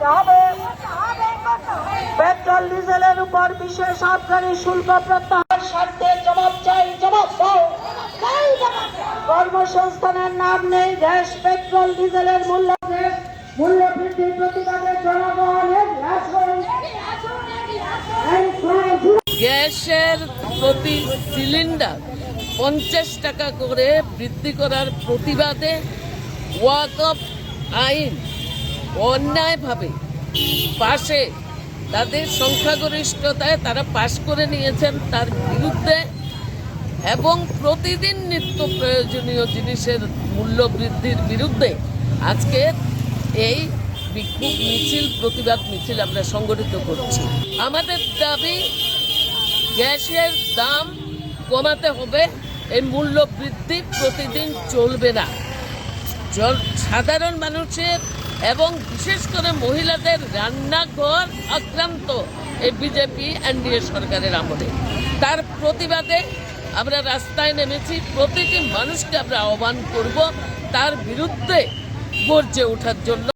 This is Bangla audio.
করতে হবে। পেট্রোল ডিজেলের উপর বিশেষ আবগারি শুল্ক প্রত্যাহার স্বার্থে জবাব চাই, জবাব কর্মসংস্থানের নাম নেই গ্যাস পেট্রোল ডিজেলের মূল্য। মূল্য বৃদ্ধির প্রতিবাদে জনগণের গ্যাসের প্রতি সিলিন্ডার পঞ্চাশ টাকা করে বৃদ্ধি করার প্রতিবাদে ওয়াকফ আইন অন্যায়ভাবে পাশে তাদের সংখ্যাগরিষ্ঠতায় তারা পাশ করে নিয়েছেন তার বিরুদ্ধে এবং প্রতিদিন নিত্য প্রয়োজনীয় জিনিসের মূল্য বৃদ্ধির বিরুদ্ধে আজকে এই বিক্ষোভ মিছিল, প্রতিবাদ মিছিল আমরা সংগঠিত করছি। আমাদের দাবি, গ্যাসের দাম কমাতে হবে, এই মূল্য বৃদ্ধি প্রতিদিন চলবে না। সাধারণ মানুষের এবং বিশেষ করে মহিলাদের রান্নাঘর আক্রান্ত এই বিজেপি এনডিএ সরকারের আমলে। তার প্রতিবাদে আমরা রাস্তায় নেমেছি, প্রতিটি মানুষকে আমরা আহ্বান করব তার বিরুদ্ধে গর্জে ওঠার জন্য।